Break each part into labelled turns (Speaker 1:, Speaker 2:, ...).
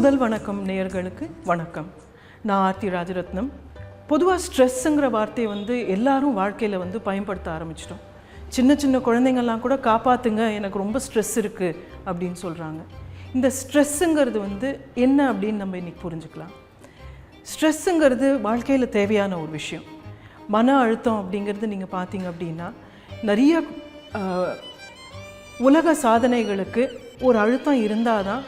Speaker 1: முதல் வணக்கம் நேயர்களுக்கு வணக்கம். நான் ஆர்த்தி ராஜரத்னம். பொதுவாக ஸ்ட்ரெஸ்ஸுங்கிற வார்த்தையை வந்து எல்லாரும் வாழ்க்கையில் வந்து பயன்படுத்த ஆரம்பிச்சிட்டோம். சின்ன சின்ன குழந்தைங்கள்லாம் கூட காப்பாற்றுங்க எனக்கு ரொம்ப ஸ்ட்ரெஸ் இருக்குது அப்படின்னு சொல்கிறாங்க இந்த ஸ்ட்ரெஸ்ஸுங்கிறது வந்து என்ன அப்படின்னு நம்ம இன்றைக்கி புரிஞ்சுக்கலாம். ஸ்ட்ரெஸ்ஸுங்கிறது வாழ்க்கையில் தேவையான ஒரு விஷயம். மன அழுத்தம் அப்படிங்கிறது நீங்கள் பார்த்தீங்க அப்படின்னா நிறைய உலக சாதனைகளுக்கு ஒரு அழுத்தம் இருந்தால் தான்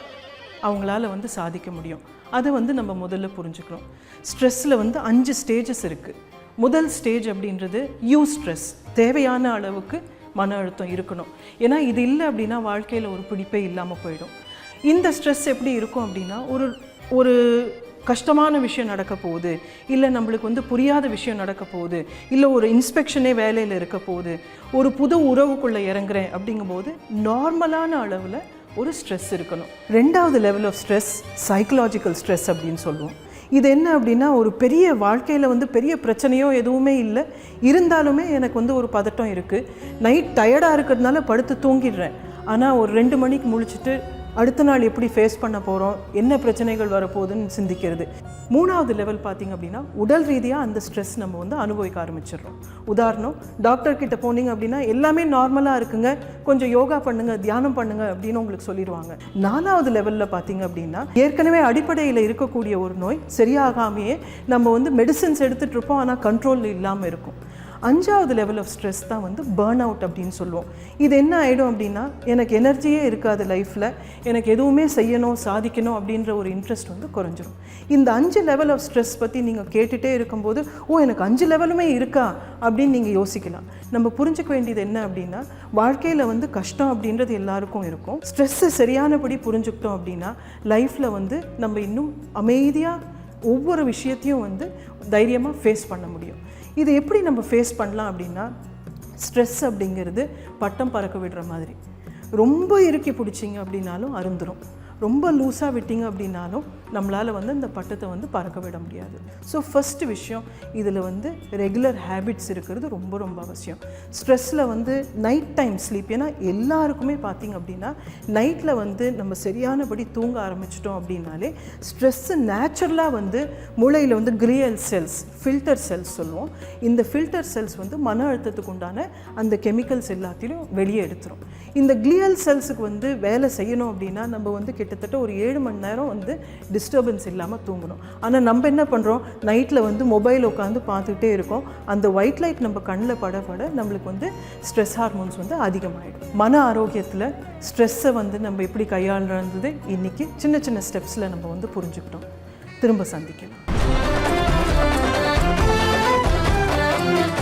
Speaker 1: அவங்களால வந்து சாதிக்க முடியும். அதை வந்து நம்ம முதல்ல புரிஞ்சுக்கிறோம் ஸ்ட்ரெஸ்ஸில் வந்து அஞ்சு ஸ்டேஜஸ் இருக்குது முதல் ஸ்டேஜ் அப்படின்றது யூ ஸ்ட்ரெஸ் தேவையான அளவுக்கு மன அழுத்தம் இருக்கணும். ஏன்னா இது இல்லை அப்படின்னா வாழ்க்கையில் ஒரு பிடிப்பே இல்லாமல் போயிடும். இந்த ஸ்ட்ரெஸ் எப்படி இருக்கும் அப்படின்னா ஒரு ஒரு கஷ்டமான விஷயம் நடக்க போகுது. இல்லை நம்மளுக்கு வந்து புரியாத விஷயம் நடக்க போகுது. இல்லை ஒரு இன்ஸ்பெக்ஷனே வேலையில் இருக்க போகுது. ஒரு புது உறவுக்குள்ளே இறங்குறேன் அப்படிங்கும்போது நார்மலான அளவில் ஒரு ஸ்ட்ரெஸ் இருக்கணும். ரெண்டாவது level of stress psychological stress அப்படின்னு சொல்லுவோம். இது என்ன அப்படின்னா ஒரு பெரிய வாழ்க்கையில் வந்து பெரிய பிரச்சனையோ எதுவுமே இல்லை. இருந்தாலுமே எனக்கு வந்து ஒரு பதட்டம் இருக்குது நைட் டயர்டாக இருக்கிறதுனால படுத்து தூங்கிடுறேன். ஆனால் ஒரு ரெண்டு மணிக்கு முழிச்சிட்டு அடுத்த நாள் எப்படி ஃபேஸ் பண்ண போகிறோம் என்ன பிரச்சனைகள் வரப்போகுதுன்னு சிந்திக்கிறது. மூணாவது லெவல் பார்த்தீங்க அப்படின்னா உடல் ரீதியாக அந்த ஸ்ட்ரெஸ் நம்ம வந்து அனுபவிக்க ஆரம்பிச்சிடுறோம். உதாரணம் டாக்டர் கிட்ட போனீங்க அப்படின்னா எல்லாமே நார்மலாக இருக்குங்க. கொஞ்சம் யோகா பண்ணுங்க தியானம் பண்ணுங்க அப்படின்னு உங்களுக்கு சொல்லிடுவாங்க. நாலாவது லெவலில் பார்த்தீங்க அப்படின்னா ஏற்கனவே அடிப்படையில் இருக்கக்கூடிய ஒரு நோய் சரியாகாமையே நம்ம வந்து மெடிசன்ஸ் எடுத்துகிட்டு இருப்போம் ஆனால் கண்ட்ரோல் இல்லாமல் இருக்கும். அஞ்சாவது லெவல் ஆஃப் ஸ்ட்ரெஸ் தான் வந்து பேர்ன் அவுட் அப்படின்னு சொல்லுவோம். இது என்ன ஆகிடும் அப்படின்னா எனக்கு எனர்ஜியே இருக்காது லைஃப்பில் எனக்கு எதுவுமே செய்யணும் சாதிக்கணும் அப்படின்ற ஒரு இன்ட்ரெஸ்ட் வந்து குறைஞ்சிரும். இந்த அஞ்சு லெவல் ஆஃப் ஸ்ட்ரெஸ் பற்றி நீங்கள் கேட்டுகிட்டே இருக்கும்போது ஓ எனக்கு அஞ்சு லெவலுமே இருக்கா? அப்படின்னு நீங்கள் யோசிக்கலாம். நம்ம புரிஞ்சுக்க வேண்டியது என்ன அப்படின்னா வாழ்க்கையில் வந்து கஷ்டம் அப்படின்றது எல்லாருக்கும் இருக்கும். ஸ்ட்ரெஸ்ஸை சரியானபடி புரிஞ்சுக்கிட்டோம் அப்படின்னா லைஃப்பில் வந்து நம்ம இன்னும் அமைதியாக ஒவ்வொரு விஷயத்தையும் வந்து தைரியமாக ஃபேஸ் பண்ண முடியும். இது எப்படி நம்ம ஃபேஸ் பண்ணலாம் அப்படின்னா ஸ்ட்ரெஸ் அப்படிங்கிறது பட்டம் பறக்க விடுற மாதிரி. ரொம்ப இறுக்கி பிடிச்சிங்க அப்படின்னாலும் அருந்துடும் ரொம்ப லூஸாக விட்டீங்க அப்படின்னாலும் நம்மளால் வந்து அந்த பட்டத்தை வந்து பறக்க விட முடியாது. ஸோ ஃபஸ்ட்டு விஷயம் இதில் வந்து ரெகுலர் ஹேபிட்ஸ் இருக்கிறது ரொம்ப ரொம்ப அவசியம். ஸ்ட்ரெஸ்ஸில் வந்து நைட் டைம் ஸ்லீப் ஏன்னா எல்லாருக்குமே பார்த்தீங்க அப்படின்னா நைட்டில் வந்து நம்ம சரியானபடி தூங்க ஆரம்பிச்சிட்டோம் அப்படின்னாலே ஸ்ட்ரெஸ்ஸு நேச்சுரலாக வந்து மூளையில் வந்து கிரியல் செல்ஸ் ஃபில்டர் செல்ஸ் சொல்லுவோம். இந்த ஃபில்டர் செல்ஸ் வந்து மன அழுத்தத்துக்கு உண்டான அந்த கெமிக்கல்ஸ் எல்லாத்தையும் வெளியே எடுத்துரும். இந்த கிளியல் செல்ஸுக்கு வந்து வேலை செய்யணும் அப்படின்னா நம்ம வந்து கிட்டத்தட்ட ஒரு ஏழு மணி நேரம் வந்து டிஸ்டர்பன்ஸ் இல்லாமல் தூங்கணும். ஆனால் நம்ம என்ன பண்ணுறோம் நைட்டில் வந்து மொபைல் உட்காந்து பார்த்துக்கிட்டே இருக்கோம். அந்த ஒயிட் லைட் நம்ம கண்ணில் பட பட நம்மளுக்கு வந்து ஸ்ட்ரெஸ் ஹார்மோன்ஸ் வந்து அதிகமாகிடும் மன ஆரோக்கியத்தில் ஸ்ட்ரெஸ்ஸை வந்து நம்ம எப்படி கையாளுறது இன்றைக்கி சின்ன சின்ன ஸ்டெப்ஸில் நம்ம வந்து புரிஞ்சுக்கிட்டோம். திரும்ப சந்திக்கலாம்.